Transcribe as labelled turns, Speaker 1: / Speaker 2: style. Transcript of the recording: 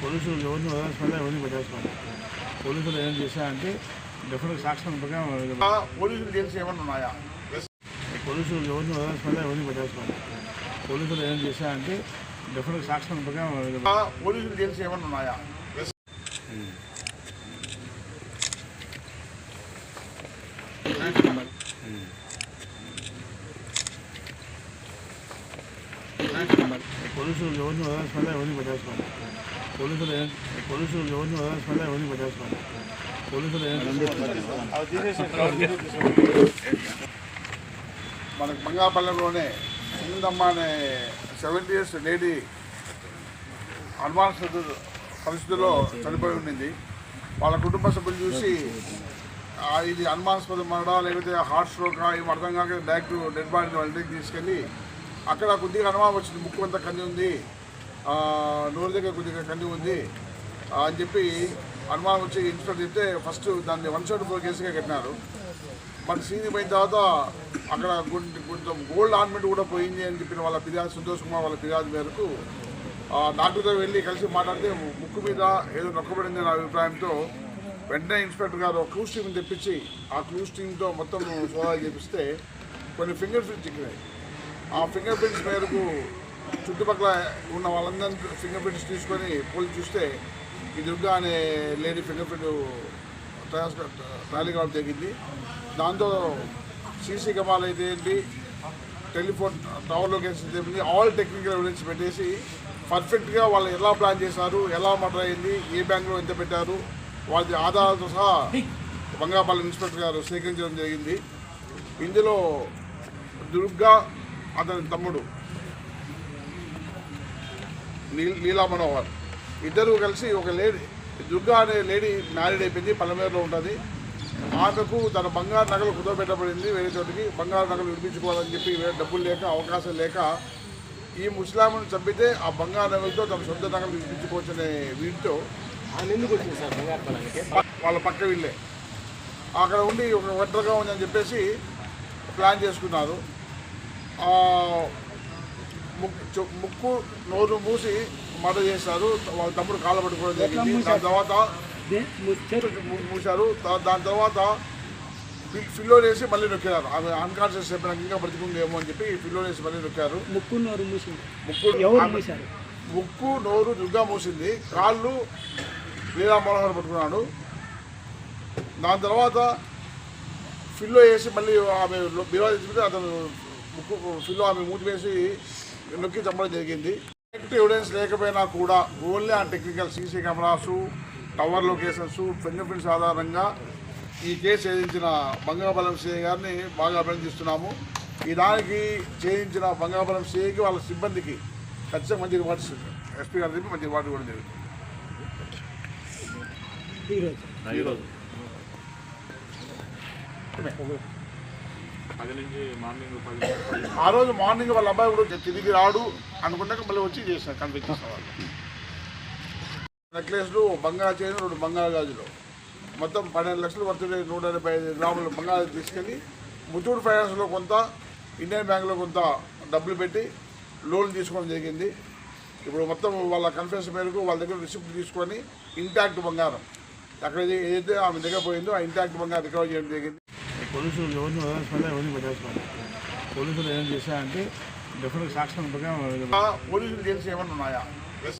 Speaker 1: పోలీసులు ఎవరిని వదలకుండా ఎవరిని పెట్టేసుకోండి పోలీసులు ఏం చేశారంటే డెఫినెట్ సాక్ష్యం ప్రకారం
Speaker 2: పోలీసులు చేసి ఏమన్నా ఉన్నాయా?
Speaker 1: పోలీసులు ఎవరిని వదలకుండా ఎవరిని పెట్టేసుకోండి పోలీసులు ఏం చేశారంటే డెఫినెట్ సాక్ష్యం ప్రకారం
Speaker 2: పోలీసులు చేసి ఏమన్నా ఉన్నాయా?
Speaker 1: పోలీసులు ఎవరిని వదలకుండా ఎవరిని పెట్టేసుకోండి పోలీసులు పోలీసులు ఎవరిని వదలకుండా ఎవరిని పెట్టేసుకోండి పోలీసులు
Speaker 2: మనకు బంగాపల్లెలోనే సుందమ్మ అనే సెవెంటీ ఇయర్స్ లేడీ అడ్వాన్స్ పరిస్థితుల్లో చనిపోయి ఉండింది. వాళ్ళ కుటుంబ సభ్యులు చూసి ఇది అనుమానాస్పద మరడా లేకపోతే హార్ట్ స్ట్రోక్? ఏం అర్థం కాక డైరెక్ట్ డెడ్ బాడీని వాళ్ళ దగ్గరికి తీసుకెళ్ళి అక్కడ కొద్దిగా అనుమానం వచ్చింది. ముక్కు అంతా కంది ఉంది నోరు దగ్గర కొద్దిగా కంది ఉంది. అని చెప్పి అనుమానం వచ్చి ఇన్స్పెక్టర్ చెప్తే ఫస్ట్ దాన్ని వన్ సెవెంటీ ఫోర్ కేసుగా కట్టినారు. మన సీని పోయిన తర్వాత అక్కడ కొంచెం కొంచెం గోల్డ్ ఆర్నమెంట్ కూడా పోయింది అని చెప్పిన వాళ్ళ ఫిర్యాదు సంతోష్ కుమార్ వాళ్ళ ఫిర్యాదు మేరకు డాక్టర్తో వెళ్ళి కలిసి మాట్లాడితే ముక్కు మీద ఏదో నొక్కబడింది నా అభిప్రాయంతో వెంటనే ఇన్స్పెక్టర్ గారు క్లూస్ టీమ్ తెప్పించి ఆ క్లూస్ టీమ్తో మొత్తం సోదా చేపిస్తే కొన్ని ఫింగర్ ప్రింట్స్ చిక్కినాయి. ఆ ఫింగర్ ప్రింట్స్ మేరకు చుట్టుపక్కల ఉన్న వాళ్ళందరి ఫింగర్ ప్రింట్స్ తీసుకొని పోలీసు చూస్తే ఈ దుర్గా అనే లేడీ ఫింగర్ ప్రింట్ ట్రాలీ కావడం జరిగింది దాంతో సీసీ కెమెరాలు అయితే ఏంటి టెలిఫోన్ టవర్ లొకేషన్ చెప్పింది ఆల్ టెక్నికల్ ఎవిడెన్స్ పెట్టేసి పర్ఫెక్ట్గా వాళ్ళు ఎలా ప్లాన్ చేశారు ఎలా మర్డర్ అయింది ఏ బ్యాంకులో ఎంత పెట్టారు వాళ్ళ ఆధారాలతో సహా బంగాపాలెం ఇన్స్పెక్టర్ గారు సేకరించడం జరిగింది. ఇందులో దుర్గా అతని తమ్ముడు నీలా మనోహర్. ఇద్దరు కలిసి ఒక లేడీ దుర్గా అనే లేడీ మ్యారీడ్ అయిపోయింది పల్లమేరులో ఉంటుంది. ఆమెకు తన బంగారు నగలు కుదరబెట్టబడింది వేరే చోటికి బంగారు నగలు విడిపించుకోవాలని చెప్పి వేరే డబ్బులు లేక అవకాశం లేక ఈ ముస్లాంను చంపితే ఆ బంగారు నగలతో తన సొంత నగలు వీటితో
Speaker 3: సార్ బంగారు పొలానికి
Speaker 2: వాళ్ళ పక్క వీళ్ళే. అక్కడ ఉండి ఒక ఒంటరిగా ఉందని చెప్పేసి ప్లాన్ చేసుకున్నారు. ముక్కు ముక్కు నోరు మూసి మర్డర్ చేశారు. వాళ్ళ తమ్ముడు కాళ్ళ పట్టుకోవడం జరిగింది. దాని తర్వాత మూశారు. దాని తర్వాత ఫిల్- ఫిల్లో వేసి మళ్ళీ నొక్కారు. ఆమె అన్కాన్షియస్ చెప్పినాక ఇంకా బ్రతికుంది ఏమో అని చెప్పి ఫిల్లో వేసి మళ్ళీ నొక్కారు.
Speaker 4: ముక్కు నోరు మూసింది.
Speaker 2: ముక్కు ముక్కు నోరు దుర్గా మూసింది. కాళ్ళు లీలా మనోహర్ పట్టుకున్నాడు. దాని తర్వాత ఫిల్లో వేసి మళ్ళీ ఆమె బిరా తీసుకుంటే అతను ముక్కు ఫిల్లో ఆమె మూతి వేసి నొక్కి చంపడం జరిగింది. డైరెక్ట్ ఎవిడెన్స్ లేకపోయినా కూడా ఓన్లీ ఆ technical CC cameras tower locations finger prints ఆధారంగా ఈ కేసు ఛేదించిన బంగాబలం సిఐ గారిని బాగా అభినందిస్తున్నాము. ఈ దానికి ఛేదించిన బంగాబలం సిఐకి వాళ్ళ సిబ్బందికి ఖచ్చితంగా మంచి రివార్డ్స్ ఎస్పీ గారు చెప్పి మంచి రివార్డు ఇవ్వడం జరిగింది
Speaker 4: ఈరోజు
Speaker 2: ఈరోజు
Speaker 1: పది నుంచి మార్నింగ్ పది
Speaker 2: ఆ రోజు మార్నింగ్ వాళ్ళ అబ్బాయి కూడా తిరిగి రాడు అనుకున్నాక మళ్ళీ వచ్చి చేసిన కనిపించేసిన వాళ్ళు. నెక్లెస్లు బంగారు చైన్ రెండు బంగారు గాజులు. మొత్తం పన్నెండు లక్షలు వర్తుండే నూట ఎనభై ఐదు గ్రాములు బంగారు తీసుకెళ్ళి ముత్తూట్ ఫైనాన్స్లో కొంత ఇండియన్ బ్యాంక్లో కొంత డబ్బులు పెట్టి లోన్ తీసుకోవడం జరిగింది. ఇప్పుడు మొత్తం వాళ్ళ కన్ఫరెన్స్ మేరకు వాళ్ళ దగ్గర రిసిప్ట్ తీసుకొని ఇంటాక్ట్ బంగారం. అక్కడ ఏదైతే ఆమె దగ్గర పోయిందో ఆ ఇంటాక్ట్ బంగారం రికవర్ చేయడం జరిగింది.
Speaker 1: పోలీసులు ఎవరిని వదలకుండా ఎవరిని పెట్టేసుకోండి పోలీసులు ఏం చేశారంటే డెఫినెట్ సాక్షి ప్రకారం
Speaker 2: పోలీసులు తెలిసి ఏమన్నా ఉన్నాయా?